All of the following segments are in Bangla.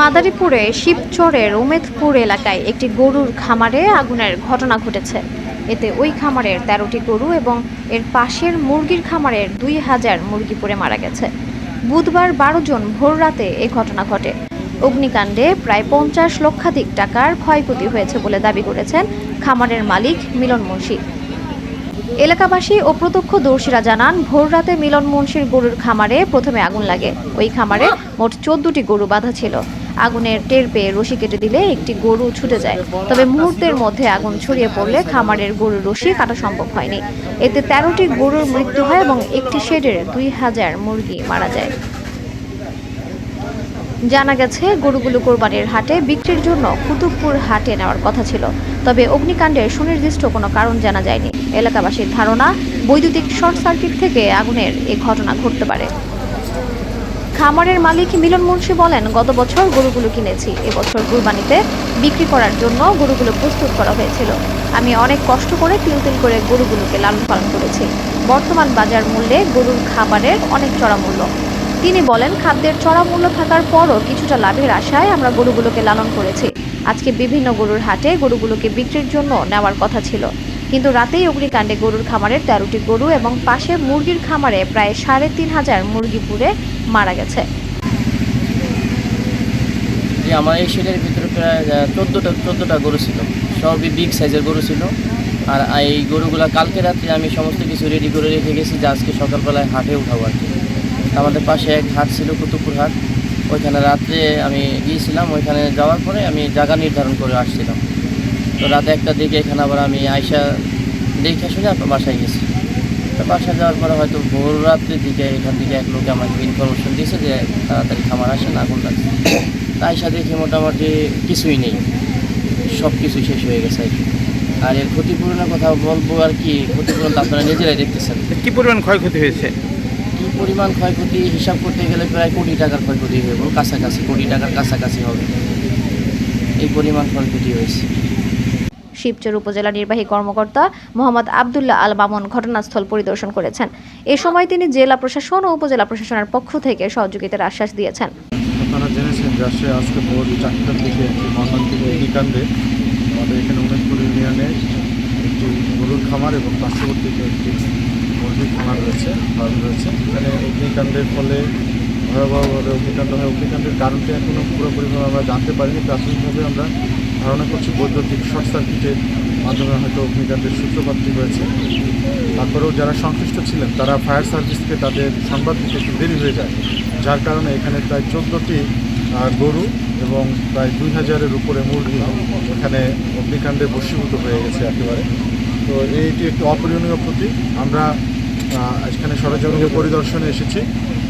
মাদারীপুরে শিবচরের উমেদপুর এলাকায় একটি গরুর খামারে আগুনের ঘটনা ঘটেছে। এতে ওই খামারের তেরোটি গরু এবং এর পাশের মুরগির খামারের দুই হাজার মুরগি পড়ে মারা গেছে। বুধবার বারো জন ভোর রাতে এ ঘটনা ঘটে। অগ্নিকাণ্ডে প্রায় পঞ্চাশ লক্ষাধিক টাকার ক্ষয়ক্ষতি হয়েছে বলে দাবি করেছেন খামারের মালিক মিলন মুন্সি। এলাকাবাসী ও প্রত্যক্ষদর্শীরা জানান ভোররাতে মিলন মুন্সির গরুর খামারে প্রথমে আগুন লাগে। ওই খামারে মোট চোদ্দটি গরু বাঁধা ছিল। আগুনের টের পেয়ে রশি কেটে দিলে একটি গরু ছুটে যায়। তবে মুহূর্তের মধ্যে আগুন ছড়িয়ে পড়লে খামারের গরুর রশি কাটা সম্ভব হয়নি। এতে তেরোটি গরুর মৃত্যু হয় এবং একটি শেডের দুই হাজার মুরগি মারা যায়। জানা গেছে, গরুগুলো কোরবানির হাটে বিক্রির জন্য কুতুবপুর হাটে নেওয়ার কথা ছিল। তবে অগ্নিকাণ্ডের সুনির্দিষ্ট কোনো কারণ জানা যায়নি। এলাকাবাসীর ধারণা, বৈদ্যুতিক শর্ট সার্কিট থেকে আগুনের এ ঘটনা ঘটতে পারে। খামারের মালিক মিলন মুন্সি বলেন, গত বছর গরুগুলো কিনেছি। এবছর কুরবানিতে বিক্রি করার জন্য গরুগুলো প্রস্তুত করা হয়েছিল। আমি অনেক কষ্ট করে তিল তিল করে গরুগুলোকে লালন পালন করেছি। বর্তমান বাজার মূল্যে গরুর খাবারের অনেক চড়া মূল্য। তিনি বলেন, খাদ্যের চড়া মূল্য থাকার পরও কিছুটা লাভের আশায় আমরা গরুগুলোকে লালন করেছি। আজকে বিভিন্ন গরুর হাটে গরুগুলোকে বিক্রির জন্য নেওয়ার কথা ছিল। কিন্তু রাতেই অগ্নিকাণ্ডে গরুর খামারের তেরোটি গরু এবং পাশে মুরগির খামারে প্রায় সাড়ে তিন হাজার মুরগি পুড়ে মারা গেছে। আমার এই শেডের ভিতরে প্রায় চোদ্দোটা চোদ্দোটা গরু ছিল। সবই বিগ সাইজের গরু ছিল। আর এই গরুগুলা কালকে রাত্রে আমি সমস্ত কিছু রেডি করে রেখে গেছি যে আজকে সকালবেলায় হাটে উঠাবো আর কি। আমাদের পাশে এক হাট ছিল, কুতুবপুর হাট। ওইখানে রাত্রে আমি গিয়েছিলাম। ওইখানে যাওয়ার পরে আমি জায়গা নির্ধারণ করে আসছিলাম। তো রাতে একটা দিকে এখানে আবার আমি আয়সা দেখে শুনে বাসায় গেছি। তো বাসায় যাওয়ার পরে হয়তো ভোর রাত্রের দিকে এখান থেকে এক লোকে আমাকে ইনফরমেশন দিয়েছে যে তাড়াতাড়ি খামার আসেন আগুন লাগছে। তাই সাথে দেখি মোটামুটি কিছুই নেই। সব কিছু শেষ হয়ে গেছে আর কি। আর এর ক্ষতিপূরণের কথা বলব আর কি ক্ষতিপূরণ তো আপনারা নিজেরাই দেখতেছেন। কি পরিমাণ ক্ষয়ক্ষতি হয়েছে? কী পরিমাণ ক্ষয়ক্ষতি হিসাব করতে গেলে প্রায় কোটি টাকার ক্ষয়ক্ষতি হয়ে গেল। কাছাকাছি কোটি টাকার কাছাকাছি হবে। এই পরিমাণ ক্ষয়ক্ষতি হয়েছে। শিবচর উপজেলা নির্বাহী কর্মকর্তা মোহাম্মদ আবদুল্লাহ আল মামুন ঘটনাস্থল পরিদর্শন করেছেন। এ সময় তিনি জেলা প্রশাসন ও উপজেলা প্রশাসনের পক্ষ থেকে সহযোগিতার আশ্বাস দিয়েছেন। আপনারা জেনেছেন যে আজকে ভোর চারটার দিকে একটি মর্মান্তিক অগ্নিকাণ্ডে আমাদের এখানে উমেশপুর ইউনিয়নে একটি গরুর খামার এবং একটি মুরগির খামার রয়েছে ফার্ম রয়েছে। এখানে অগ্নিকাণ্ডের ফলে ভয়াবহভাবে অগ্নিকাণ্ড হয়। অগ্নিকাণ্ডের কারণটি এখনও পুরোপুরিভাবে আমরা জানতে পারিনি। প্রাথমিকভাবে আমরা ধারণা করছি বৈদ্যুতিক শর্ট সার্কিটের মাধ্যমে হয়তো অগ্নিকাণ্ডের সূত্রপাতটি হয়েছে। তারপরেও যারা সংশ্লিষ্ট ছিলেন, তারা ফায়ার সার্ভিসকে তাদের সংবাদ দিতে একটু দেরি হয়ে যায়। যার কারণে এখানে প্রায় চোদ্দোটি গরু এবং প্রায় দুই হাজারের উপরে মুরগি এখানে অগ্নিকাণ্ডে বশীভূত হয়ে গেছে একেবারে। তো এইটি একটি অপরিণীয় প্রতীক। আমরা এখানে সরজমিনে পরিদর্শনে এসেছি।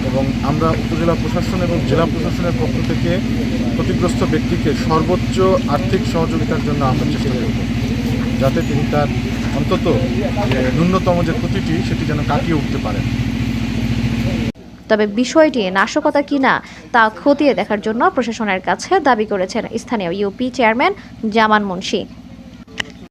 এবং আমরা উপজেলা প্রশাসন এবং জেলা প্রশাসনের পক্ষ থেকে ক্ষতিগ্রস্ত ব্যক্তিকে সর্বোচ্চ আর্থিক সহযোগিতার জন্য আমরা চেষ্টা করব। যাতে তিনি তার অন্তত ন্যূনতম যে ক্ষতিটি, সেটি যেন কাটিয়ে উঠতে পারেন তবে বিষয়টি নাশকতা কিনা তা খতিয়ে দেখার জন্য প্রশাসনের কাছে দাবি করেছেন স্থানীয় ইউপি চেয়ারম্যান জামান মুন্সি।